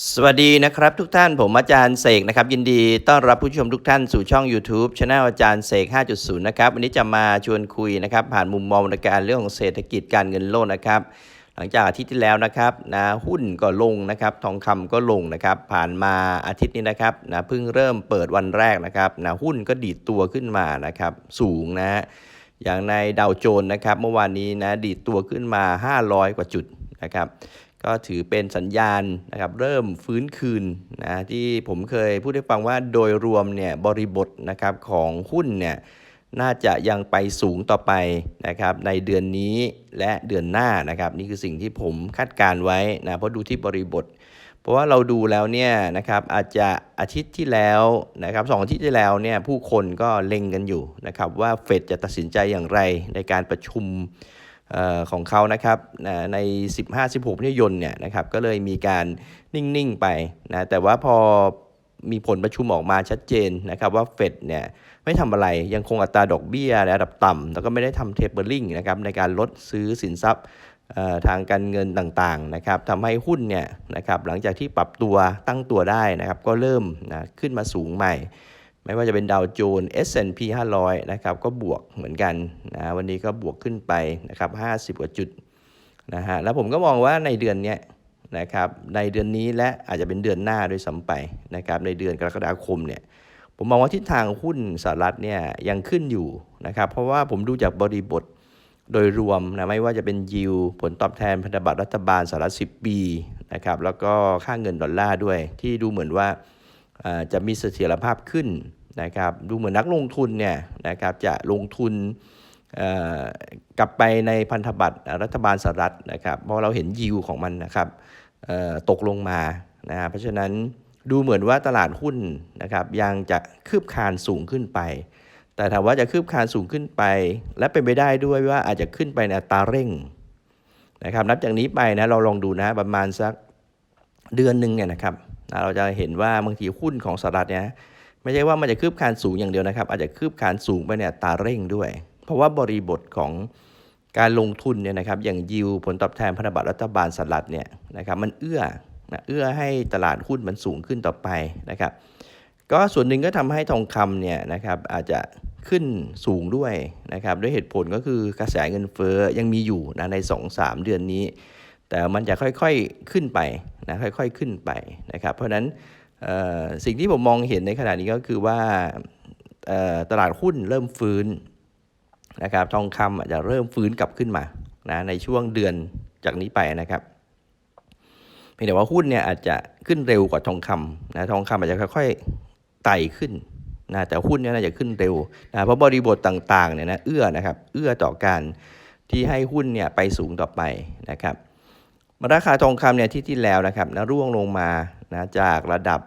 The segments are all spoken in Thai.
สวัสดีนะครับทุกท่านผมอาจารย์เสกนะครับยินดีต้อนรับผู้ชมทุกท่านสู่ช่อง YouTube Channel อาจารย์เสก 5.0 นะครับวันนี้จะมาชวนคุยนะครับผ่านมุมมองในการเรื่องของเศรษฐกิจการเงินโลกนะครับหลังจากอาทิตย์ที่แล้วนะครับนะหุ้นก็ลงนะครับทองคำก็ลงนะครับผ่านมาอาทิตย์นี้นะครับนะเพิ่งเริ่มเปิดวันแรกนะครับนะหุ้นก็ดีดตัวขึ้นมานะครับสูงนะฮะอย่างในดาวโจนส์นะครับเมื่อวานนี้นะดีดตัวขึ้นมา 500 กว่าจุดนะครับ ก็ถือเป็นสัญญาณนะครับเริ่มฟื้นคืนนะที่ผมเคยพูดให้ฟังว่าโดยรวมเนี่ยบริบทนะครับของหุ้นเนี่ยน่าจะยังไปสูงต่อไปนะครับในเดือนนี้และเดือนหน้านะครับนี่คือสิ่งที่ผมคาดการไว้นะเพราะดูที่บริบท เพราะว่าเราดูแล้วเนี่ยนะครับอาจจะอาทิตย์ที่แล้วนะครับสองอาทิตย์ที่แล้วเนี่ยผู้คนก็เล็งกันอยู่นะครับว่าเฟดจะตัดสินใจอย่างไรในการประชุม ของเขานะครับนะใน 15-16มิถุนายนเนี่ยนะครับก็เลยมีการนิ่ง ๆ ไปนะแต่ว่าพอมีผลประชุมออกมาชัดเจนนะครับว่าเฟดเนี่ยไม่ทำอะไรยังคงอัตราดอกเบี้ยในระดับต่ำแล้วก็ไม่ได้ทำเทปเปอร์ลิงนะครับในการลดซื้อสินทรัพย์ทางการเงินต่างๆนะครับทำให้หุ้นเนี่ยนะครับหลังจากที่ปรับตัวตั้งตัวได้นะครับก็เริ่มนะขึ้นมาสูงใหม่ ไม่ว่าจะเป็นดาวโจนส์ S&P 500 นะครับ ก็บวกเหมือนกันนะวันนี้ก็บวกขึ้นไปนะครับ 50 กว่าจุดนะฮะแล้วผมก็มองว่าในเดือนนี้นะครับในเดือนนี้และอาจจะเป็นเดือนหน้าด้วยซ้ำไปนะครับในเดือนกรกฎาคมเนี่ยผมมองว่าทิศทางหุ้นสหรัฐเนี่ยยังขึ้นอยู่นะครับเพราะว่าผมดูจากบริบทโดยรวมนะไม่ว่าจะเป็นยิวผลตอบแทนพันธบัตรรัฐบาลสหรัฐ 10 ปีนะครับแล้วก็ค่าเงินดอลลาร์ด้วยที่ดูเหมือนว่า จะมีเสถียรภาพขึ้นนะครับดูเหมือนนักลงทุนเนี่ยนะครับจะลงทุนเอ่อกลับไปในพันธบัตรรัฐบาลสหรัฐนะครับเพราะเราเห็นยิวของมันนะครับเอ่อตกลงมานะเพราะฉะนั้นดูเหมือนว่าตลาดหุ้นนะครับยังจะคืบคลานสูงขึ้นไป แต่ถามว่าจะคืบคลานสูงขึ้นไป และเป็นไปได้ด้วยว่าอาจจะขึ้นไปในอัตราเร่งนะครับนับจากนี้ไปนะเราลองดูนะประมาณสักเดือนหนึ่งเนี่ยนะครับ นะเราจะเห็นว่าบางทีหุ้นของสหรัฐเนี่ยไม่ใช่ว่ามันจะคืบคานสูงอย่างเดียวนะครับ อาจจะคืบคานสูงไปเนี่ยตาเร่งด้วย เพราะว่าบริบทของการลงทุนเนี่ยนะครับอย่างยิวผลตอบแทนพันธบัตรรัฐบาลสหรัฐเนี่ยนะครับมันเอื้อนะเอื้อให้ตลาดหุ้นมันสูงขึ้นต่อไปนะครับ ก็ส่วนหนึ่งก็ทำให้ทองคำเนี่ยนะครับอาจจะขึ้นสูงด้วยนะครับด้วยเหตุผลก็คือกระแสเงินเฟ้อยังมีอยู่นะใน 2-3 เดือนนี้ แต่มันจะค่อยๆขึ้นไปนะค่อยๆขึ้นไปนะครับเพราะฉะนั้นสิ่งที่ผมมองเห็นในขณะนี้ก็คือว่าตลาดหุ้นเริ่มฟื้นนะครับทองคำอาจจะเริ่มฟื้นกลับขึ้นมานะในช่วงเดือนจากนี้ไปนะครับเพียงแต่ว่าหุ้นเนี่ยอาจจะขึ้นเร็วกว่าทองคำนะทองคำอาจจะค่อยๆไต่ขึ้นนะแต่หุ้นเนี่ยน่าจะขึ้นเร็วนะเพราะบริบทต่างๆเนี่ยนะเอื้อนะครับเอื้อต่อการที่ให้หุ้นเนี่ยไปสูงต่อไปนะครับ ราคาทองคำเนี่ยที่ที่แล้วนะครับนะร่วงลงมานะจากระดับ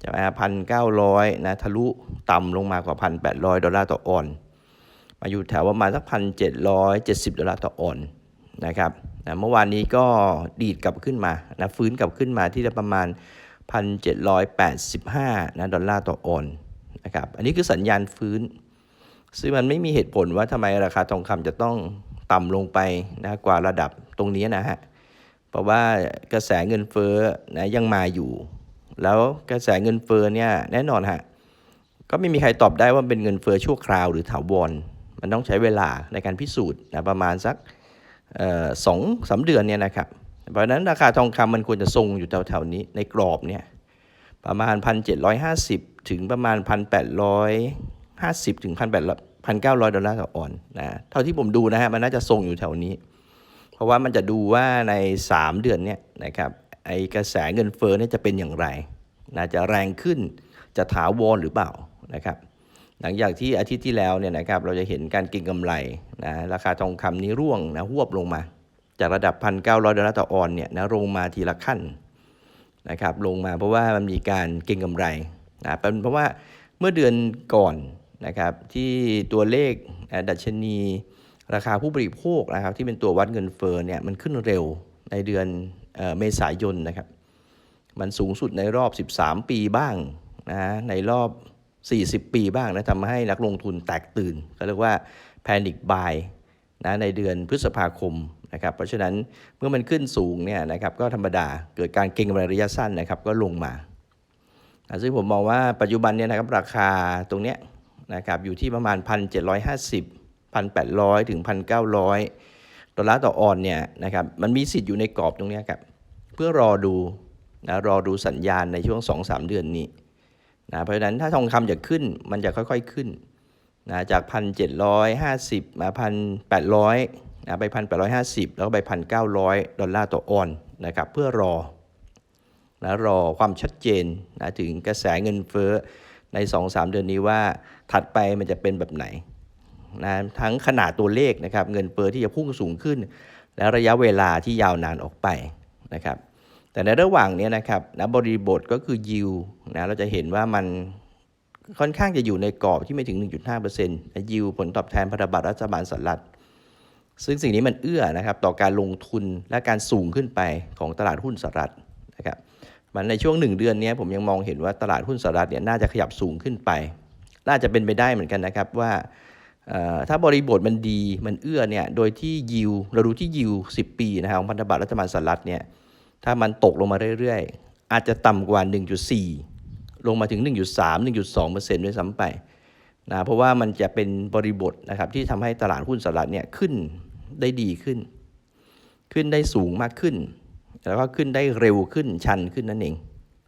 ใช่ไหมพันเก้าร้อยนะทะลุต่ำลงมากว่าพันแปดร้อยดอลลาร์ต่อออนมาอยู่แถวประมาณสักพันเจ็ดร้อยเจ็ดสิบดอลลาร์ต่อออนนะครับนะเมื่อวานนี้ก็ดีดกลับขึ้นมานะฟื้นกลับขึ้นมาที่ประมาณ 1,785นะดอลลาร์ต่อออนนะครับอันนี้คือสัญญาณฟื้น ซึ่งมันไม่มีเหตุผลว่าทำไมราคาทองคำจะต้องต่ำลงไปนะกว่าระดับตรงนี้นะฮะ เพราะว่ากระแสเงินเฟ้อนะยังมาอยู่ แล้วกระแสเงินเฟ้อเนี่ยแน่นอนฮะก็ไม่มีใครตอบได้ว่าเป็นเงินเฟ้อชั่วคราวหรือถาวรมันต้องใช้เวลาในการพิสูจน์นะประมาณสักสองสามเดือนเนี่ยนะครับเพราะนั้นราคาทองคำมันควรจะทรงอยู่แถวๆนี้ในกรอบเนี่ยประมาณ 1,750 ถึงประมาณ 1,850 ถึง 1,800 1,900 ดอลลาร์ต่อออนนะเท่าที่ผมดูนะฮะมันน่าจะทรงอยู่แถวนี้ เพราะว่ามันจะดูว่าใน 3 เดือนเนี่ยนะครับไอกระแสเงินเฟ้อเนี่ยจะเป็นอย่างไรนะจะแรงขึ้นจะถาวรหรือเปล่านะครับ หลังจากที่อาทิตย์ที่แล้วเนี่ยนะครับเราจะเห็นการก็งกำไรนะราคาทองคำนี้ร่วงนะหวบลงมา จากระดับ 1,900ดอลลาร์ต่อออนเนี่ยนะลงมาทีละขั้นนะครับลงมาเพราะว่ามันมีการเก็งกำไรนะเป็นเพราะว่าเมื่อเดือนก่อนนะครับที่ตัวเลขดัชนี ราคาผู้บริโภคนะครับที่เป็นตัววัดเงินเฟ้อเนี่ยมันขึ้นเร็วในเดือนเออเมษายนนะครับ มันสูงสุดในรอบ 13 ปีบ้างนะในรอบ 40 ปีบ้างนะทำให้นักลงทุนแตกตื่น ก็เรียกว่า panic buy นะในเดือนพฤษภาคมนะครับ เพราะฉะนั้นเมื่อมันขึ้นสูงเนี่ยนะครับก็ธรรมดาเกิดการเก็งกำไรระยะสั้นนะครับก็ลงมาซึ่งผมมองว่าปัจจุบันเนี่ยนะครับราคาตรงเนี้ยนะครับอยู่ที่ประมาณ 1,750 1,800 ถึง 1,900 ดอลลาร์ต่อออนเนี่ยนะครับมันมีสิทธิ์อยู่ในกรอบตรงนี้ครับเพื่อรอดูนะรอดูสัญญาณในช่วง 2-3 เดือนนี้นะเพราะฉะนั้นถ้าทองคำจะขึ้นมันจะค่อยๆขึ้นนะจาก 1,750 มา 1,800นะไป 1,850 แล้วก็ไป 1,900 ดอลลาร์ต่อออนนะครับเพื่อรอนะรอความชัดเจนนะถึงกระแสเงินเฟ้อใน 2-3 เดือนนี้ว่าถัดไปมันจะเป็นแบบไหน นะทั้งขนาดตัวเลขนะครับเงินเฟ้อที่จะพุ่งสูงขึ้น และระยะเวลาที่ยาวนานออกไปนะครับแต่ในระหว่างนี้นะครับนะบริบทก็คือยิวนะเราจะเห็นว่ามันค่อนข้างจะอยู่ในกรอบที่ไม่ถึง 1.5%นะยิวผลตอบแทนพันธบัตรรัฐบาลสหรัฐซึ่งสิ่งนี้มันเอื้อนะครับต่อการลงทุนและการสูงขึ้นไปของตลาดหุ้นสหรัฐนะครับมันในช่วงหนึ่งเดือนนี้ผมยังมองเห็นว่าตลาดหุ้นสหรัฐเนี่ยน่าจะขยับสูงขึ้นไป น่าจะเป็นไปได้เหมือนกันนะครับว่า ถ้าบริบทมันดีมันเอื้อเนี่ยโดยที่ยิวเราดูที่ยิว 10 ปีนะครับของพันธบัตรรัฐบาลสหรัฐเนี่ยถ้ามันตกลงมาเรื่อยๆ อาจจะต่ำกว่า 1.4 ลงมาถึง 1.3 1.2เปอร์เซ็นต์ด้วยซ้ำไปนะเพราะว่ามันจะเป็นบริบทนะครับที่ทำให้ตลาดหุ้นสหรัฐเนี่ยขึ้นได้ดีขึ้น ขึ้นได้สูงมากขึ้น แล้วก็ขึ้นได้เร็วขึ้นชันขึ้นนั่นเอง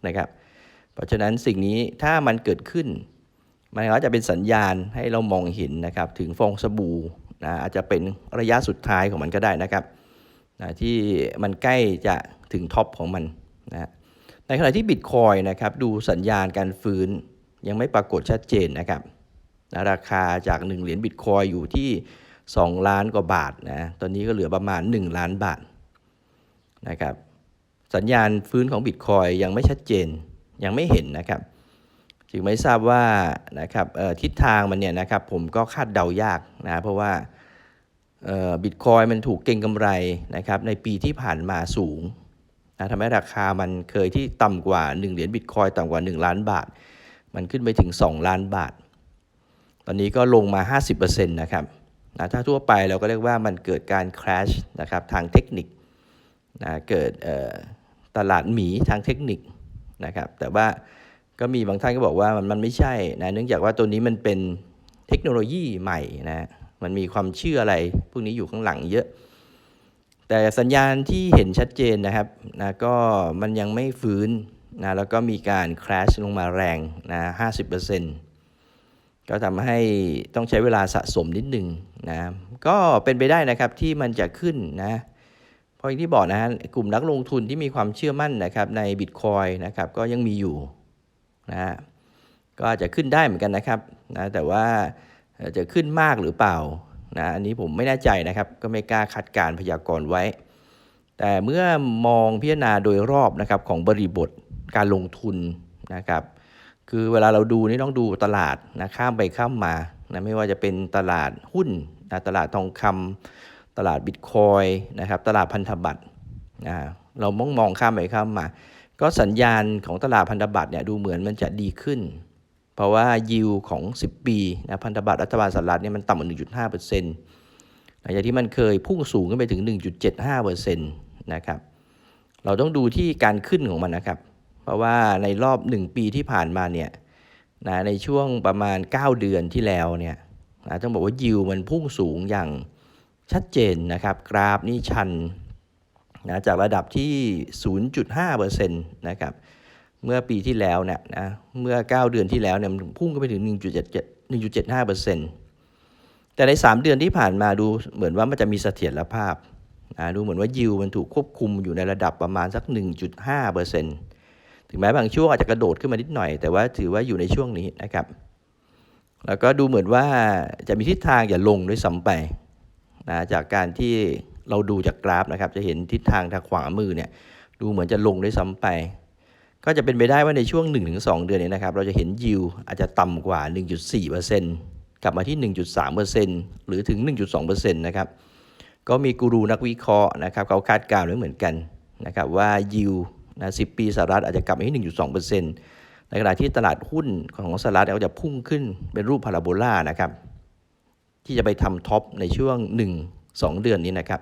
นะครับ เพราะฉะนั้นสิ่งนี้ถ้ามันเกิดขึ้น มันก็จะเป็นสัญญาณให้เรามองเห็นนะครับถึงฟองสบู่นะอาจจะเป็นระยะสุดท้ายของมันก็ได้นะครับนะที่มันใกล้จะถึงท็อปของมันนะในขณะที่บิตคอยนะครับดูสัญญาณการฟื้นยังไม่ปรากฏชัดเจนนะครับนะราคาจาก 1 เหรียญบิตคอยอยู่ที่ 2 ล้านกว่าบาทนะตอนนี้ก็เหลือประมาณ 1 ล้านบาทนะครับสัญญาณฟื้นของบิตคอยยังไม่ชัดเจนยังไม่เห็นนะครับ จึงไม่ทราบว่านะครับทิศทางมันเนี่ยนะครับผมก็คาดเดายากนะเพราะว่าบิตคอยมันถูกเก็งกำไรนะครับในปีที่ผ่านมาสูงนะทำให้ราคามันเคยที่ต่ำกว่า 1 เหรียญบิตคอยต่ำกว่า 1 ล้านบาท มันขึ้นไปถึง 2 ล้านบาท ตอนนี้ก็ลงมา 50%นะครับนะถ้าทั่วไปเราก็เรียกว่ามันเกิดการ crash นะครับทางเทคนิคนะเกิดตลาดหมีทางเทคนิคนะครับแต่ว่า ก็มีบางท่านก็บอกว่ามันมันไม่ใช่นะเนื่องจากว่าตัวนี้มันเป็นเทคโนโลยีใหม่นะมันมีความเชื่ออะไร พวกนี้อยู่ข้างหลังเยอะ แต่สัญญาณที่เห็นชัดเจนนะครับนะก็มันยังไม่ฟื้นนะแล้วก็มีการคราชลงมาแรงนะ50%ก็ทำให้ต้องใช้เวลาสะสมนิดหนึ่งนะก็เป็นไปได้นะครับที่มันจะขึ้นนะเพราะอย่างที่บอกนะฮะกลุ่มนักลงทุนที่มีความเชื่อมั่นนะครับในบิตคอยนะครับก็ยังมีอยู่ นะฮะก็อาจจะขึ้นได้เหมือนกันนะครับนะแต่ว่าจะขึ้นมากหรือเปล่านะอันนี้ผมไม่แน่ใจนะครับ ก็ไม่กล้าคาดการพยากรณ์ไว้ แต่เมื่อมองพิจารณาโดยรอบนะครับของบริบทการลงทุนนะครับ คือเวลาเราดูนี่ต้องดูตลาดนะข้ามไปข้ามมานะไม่ว่าจะเป็นตลาดหุ้นนะตลาดทองคำตลาดบิตคอยนะครับ ตลาดพันธบัตรนะเรามองมองข้ามไปข้ามมา ก็สัญญาณของตลาดพันธบัตรเนี่ยดูเหมือนมันจะดีขึ้น เพราะว่ายิวของ 10 ปีนะพันธบัตรรัฐบาลสหรัฐเนี่ยมันต่ำกว่า 1.5%หลังจากที่มันเคยพุ่งสูงขึ้นไปถึง 1.75%นะครับเราต้องดูที่การขึ้นของมันนะครับ เพราะว่าในรอบ 1 ปีที่ผ่านมาเนี่ยนะในช่วงประมาณ 9 เดือนที่แล้วเนี่ยนะต้องบอกว่ายิวมันพุ่งสูงอย่างชัดเจนนะครับ กราฟนี่ชัน นะจากระดับที่ 0.5%นะครับเมื่อปีที่แล้วเนี่ยนะเมื่อ 9 เดือนที่แล้วเนี่ยมันพุ่งขึ้นไปถึง1.7 1.75%แต่ใน 3 เดือนที่ผ่านมาดูเหมือนว่ามันจะมีเสถียรภาพนะดูเหมือนว่ายิวมันถูกควบคุมอยู่ในระดับประมาณสัก 1.5%ถึงแม้บางช่วงอาจจะกระโดดขึ้นมานิดหน่อย แต่ว่าถือว่าอยู่ในช่วงนี้นะครับ แล้วก็ดูเหมือนว่าจะมีทิศทางอย่าลงด้วยซ้ำไปนะจากการที่ เราดูจากกราฟนะครับ จะเห็นทิศทางทางขวามือเนี่ยดูเหมือนจะลงด้วยซ้ำไป ก็จะเป็นไปได้ว่าในช่วง 1-2 เดือนนี้นะครับ เราจะเห็นยิวอาจจะต่ำกว่า 1.4%กลับมาที่ 1.3%หรือถึง 1.2%นะครับ ก็มีกูรูนักวิเคราะห์นะครับเขาคาดการณ์ไว้เหมือนกันนะครับว่ายิวนะ10 ปีสหรัฐอาจจะกลับมาที่ 1.2%ในขณะที่ตลาดหุ้นของสหรัฐก็จะพุ่งขึ้นเป็นรูปพาราโบลานะครับที่จะไปทำท็อปในช่วง 1-2 เดือนนี้นะครับ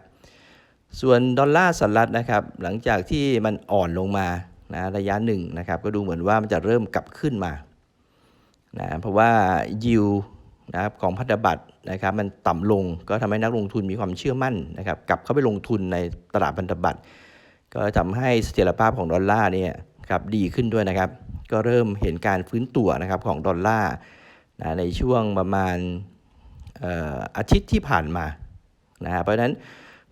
ส่วนดอลลาร์สหรัฐนะครับหลังจากที่มันอ่อนลงมานะระยะหนึ่งนะครับก็ดูเหมือนว่ามันจะเริ่มกลับขึ้นมานะเพราะว่ายิวนะครับของพันธบัตรนะครับมันต่ำลงก็ทำให้นักลงทุนมีความเชื่อมั่นนะครับกลับเข้าไปลงทุนในตลาดพันธบัตรก็ทำให้เสถียรภาพของดอลลาร์เนี่ยครับดีขึ้นด้วยนะครับ ก็เริ่มเห็นการฟื้นตัวนะครับของดอลลาร์นะในช่วงประมาณอออาทิตย์ที่ผ่านมานะฮะเพราะฉะนั้น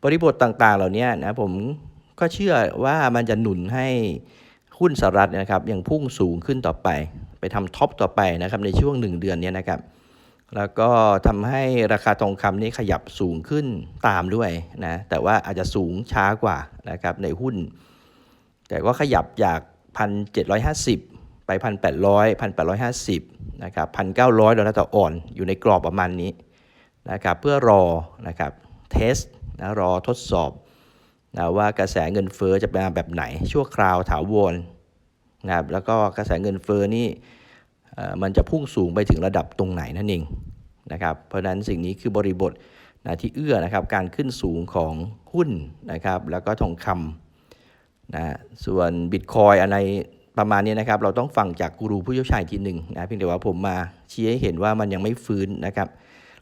บริบทต่างๆ เหล่านี้นะผมก็เชื่อว่ามันจะหนุนให้หุ้นสหรัฐนะครับยังพุ่งสูงขึ้นต่อไป ไปทำท็อปต่อไปนะครับในช่วง 1 เดือนนี้นะครับ แล้วก็ทำให้ราคาทองคำนี้ขยับสูงขึ้นตามด้วยนะแต่ว่าอาจจะสูงช้ากว่านะครับในหุ้น แต่ก็ขยับจาก 1,750 ไป 1,800 1,850นะครับ1,900ดอลลาร์ต่อออน อยู่ในกรอบประมาณนี้นะครับเพื่อรอนะครับเทส นะรอทดสอบนะว่ากระแสเงินเฟ้อจะเป็นแบบไหน ชั่วคราวถาวรนะครับแล้วก็กระแสเงินเฟ้อนี่มันจะพุ่งสูงไปถึงระดับตรงไหนนั่นเองนะครับเพราะฉะนั้นสิ่งนี้คือบริบทนะที่เอื้อนะครับการขึ้นสูงของหุ้นนะครับแล้วก็ทองคำนะส่วนบิตคอยอะไรประมาณนี้นะครับเราต้องฟังจากกูรูผู้เชี่ยวชาญอีกทีหนึ่งนะเพียงแต่ว่าผมมาชี้ให้เห็นว่ามันยังไม่ฟื้นนะครับ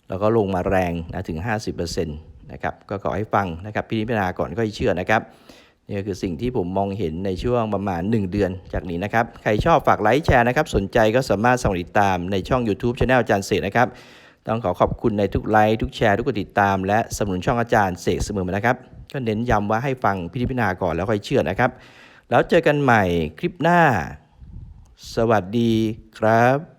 แล้วก็ลงมาแรงนะถึง 50%น นะครับก็ขอให้ฟังนะครับพิจารณาก่อนก็เชื่อนะครับนี่คือสิ่งที่ผมมองเห็นในช่วงประมาณ 1 เดือนจากนี้นะครับ ใครชอบฝากไลค์แชร์นะครับ สนใจก็สามารถส่งติดตามในช่อง YouTube Channel อาจารย์เสกนะครับ ต้องขอขอบคุณในทุกไลค์ทุกแชร์ทุกกดติดตาม และสนับสนุนช่องอาจารย์เสกเสมอมานะครับ ก็เน้นย้ำว่าให้ฟังพิจารณาก่อนแล้วค่อยเชื่อนะครับ แล้วเจอกันใหม่คลิปหน้า สวัสดีครับ